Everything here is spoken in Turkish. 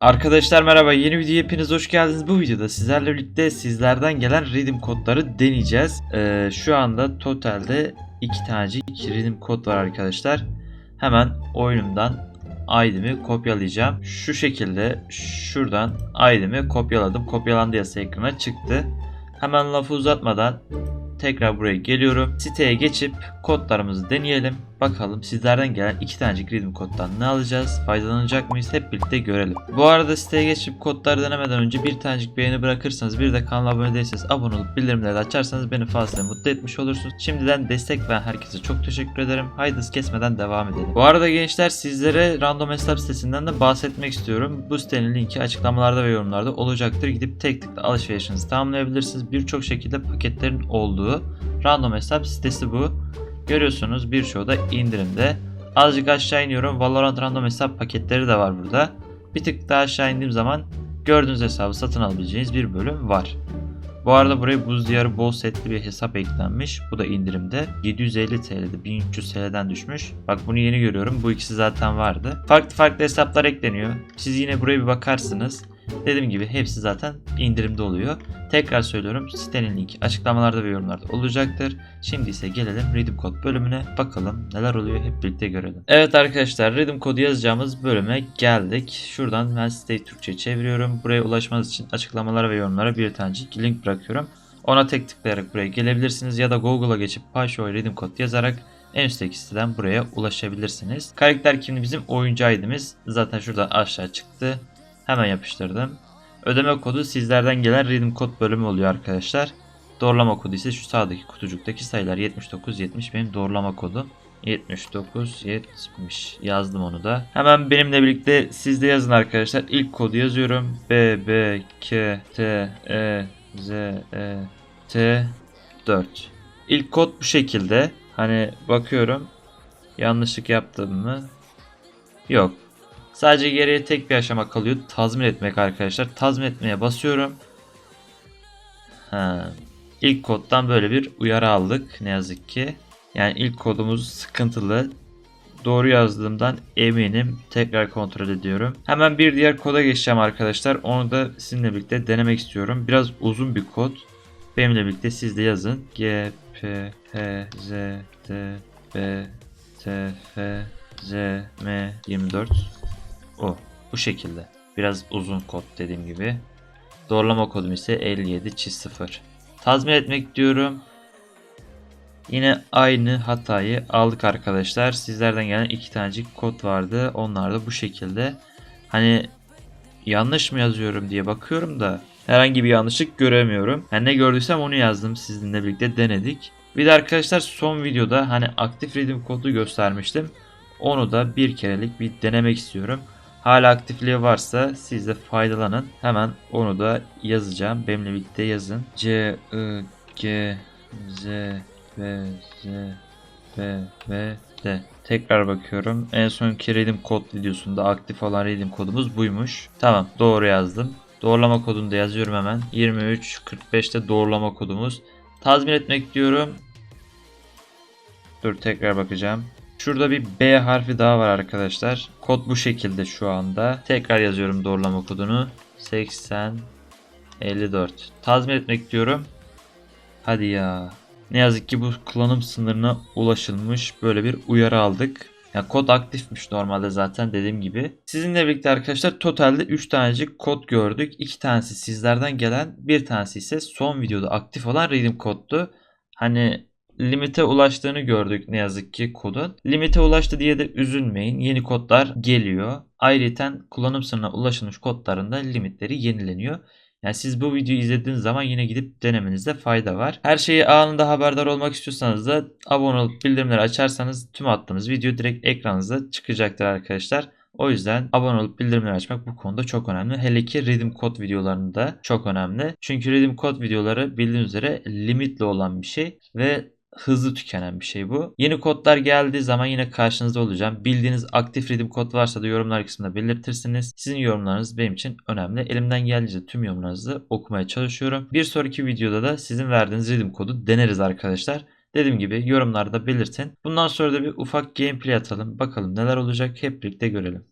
Arkadaşlar merhaba yeni videoya hepiniz hoş geldiniz. Bu videoda sizlerle birlikte sizlerden gelen redeem kodları deneyeceğiz. Ee, şu anda totalde iki tanecik redeem kod var arkadaşlar. Hemen oyunumdan ID'mi kopyalayacağım. Şu şekilde şuradan ID'mi kopyaladım. Kopyalandı yazısı ekrana çıktı. Hemen lafı uzatmadan tekrar buraya geliyorum. Siteye geçip kodlarımızı deneyelim. Bakalım sizlerden gelen iki tanecik redeem koddan ne alacağız? Faydalanacak mıyız? Hep birlikte görelim. Bu arada siteye geçip kodları denemeden önce bir tanecik beğeni bırakırsanız bir de kanala abone değilseniz abone olup bildirimleri açarsanız beni fazla mutlu etmiş olursunuz. Şimdiden destek veren herkese çok teşekkür ederim. Haydi kesmeden devam edelim. Bu arada gençler sizlere Random Hesap sitesinden de bahsetmek istiyorum. Bu sitenin linki açıklamalarda ve yorumlarda olacaktır. Gidip tek tıkla alışverişinizi tamamlayabilirsiniz. Birçok şekilde paketlerin olduğu Random Hesap sitesi bu. Görüyorsunuz birçoğu da indirimde. Azıcık aşağı iniyorum. Valorant Random hesap paketleri de var burada. Bir tık daha aşağı indiğim zaman gördüğünüz hesabı satın alabileceğiniz bir bölüm var. Bu arada buraya buz diyarı bol setli bir hesap eklenmiş. Bu da indirimde. 750 TL'de 1300 TL'den düşmüş. Bak bunu yeni görüyorum. Bu ikisi zaten vardı. Farklı farklı hesaplar ekleniyor. Siz yine buraya bir bakarsınız. Dediğim gibi hepsi zaten indirimde oluyor. Tekrar söylüyorum sitenin linki açıklamalarda ve yorumlarda olacaktır. Şimdi ise gelelim Redeem Code bölümüne bakalım neler oluyor hep birlikte görelim. Evet arkadaşlar Redeem kodu yazacağımız bölüme geldik. Şuradan ben siteyi Türkçe çeviriyorum. Buraya ulaşmanız için açıklamalara ve yorumlara bir tanecik link bırakıyorum. Ona tek tıklayarak buraya gelebilirsiniz ya da Google'a geçip Paşoy Redeem Code yazarak en üstteki siteden buraya ulaşabilirsiniz. Karakter kimliği bizim oyuncu ID'miz. Zaten şuradan aşağı çıktı. Hemen yapıştırdım. Ödeme kodu sizlerden gelen redeem kod bölümü oluyor arkadaşlar. Doğrulama kodu ise şu sağdaki kutucuktaki sayılar 7970 benim doğrulama kodum. 7970 yazdım onu da. Hemen benimle birlikte siz de yazın arkadaşlar. İlk kodu yazıyorum. B B K T E Z E T 4. İlk kod bu şekilde. Hani bakıyorum. Yanlışlık yaptım mı? Yok. Sadece geriye tek bir aşama kalıyor. Tazmin etmek arkadaşlar. Tazmin etmeye basıyorum. Ha. İlk koddan böyle bir uyarı aldık. Ne yazık ki. Yani ilk kodumuz sıkıntılı. Doğru yazdığımdan eminim. Tekrar kontrol ediyorum. Hemen bir diğer koda geçeceğim arkadaşlar. Onu da sizinle birlikte denemek istiyorum. Biraz uzun bir kod. Benimle birlikte siz de yazın. G, P, H, Z, D, B, T, F, Z, M, 24. O. Bu şekilde. Biraz uzun kod dediğim gibi. Doğrulama kodum ise 57 çift 0. Tazmin etmek diyorum. Yine aynı hatayı aldık arkadaşlar. Sizlerden gelen iki tanecik kod vardı. Onlar da bu şekilde. Hani yanlış mı yazıyorum diye bakıyorum da herhangi bir yanlışlık göremiyorum. Yani ne gördüysem onu yazdım. Sizinle birlikte denedik. Bir de arkadaşlar son videoda hani aktif redeem kodu göstermiştim. Onu da bir kerelik bir denemek istiyorum. Hala aktifliği varsa siz de faydalanın. Hemen onu da yazacağım. Benimle birlikte yazın. C, I, G, Z, B, Z, B, V, D. Tekrar bakıyorum. En sonki redeem kod videosunda aktif olan redeem kodumuz buymuş. Tamam doğru yazdım. Doğrulama kodunu da yazıyorum hemen. 23.45'te doğrulama kodumuz. Tazmin etmek diyorum. Dur tekrar bakacağım. Şurada bir B harfi daha var arkadaşlar. Kod bu şekilde şu anda. Tekrar yazıyorum doğrulama kodunu. 80 54. Tazmin etmek diyorum. Hadi ya. Ne yazık ki bu kullanım sınırına ulaşılmış. Böyle bir uyarı aldık. Yani kod aktifmiş normalde zaten dediğim gibi. Sizinle birlikte arkadaşlar totalde 3 tanecik kod gördük. 2 tanesi sizlerden gelen, bir tanesi ise son videoda aktif olan redeem koddu. Hani limite ulaştığını gördük ne yazık ki kodun. Limite ulaştı diye de üzülmeyin. Yeni kodlar geliyor. Ayrıca kullanım sınırına ulaşılmış kodların da limitleri yenileniyor. Yani siz bu videoyu izlediğiniz zaman yine gidip denemenizde fayda var. Her şeyi anında haberdar olmak istiyorsanız da abone olup bildirimleri açarsanız tüm attığımız video direkt ekranınızda çıkacaktır arkadaşlar. O yüzden abone olup bildirimleri açmak bu konuda çok önemli. Hele ki Redeem Code videolarında çok önemli. Çünkü Redeem Code videoları bildiğiniz üzere limitli olan bir şey ve hızlı tükenen bir şey bu. Yeni kodlar geldiği zaman yine karşınızda olacağım. Bildiğiniz aktif redeem kod varsa da yorumlar kısmında belirtirsiniz. Sizin yorumlarınız benim için önemli. Elimden geldiğince tüm yorumlarınızı okumaya çalışıyorum. Bir sonraki videoda da sizin verdiğiniz redeem kodu deneriz arkadaşlar. Dediğim gibi yorumlarda belirtin. Bundan sonra da bir ufak gameplay atalım. Bakalım neler olacak hep birlikte görelim.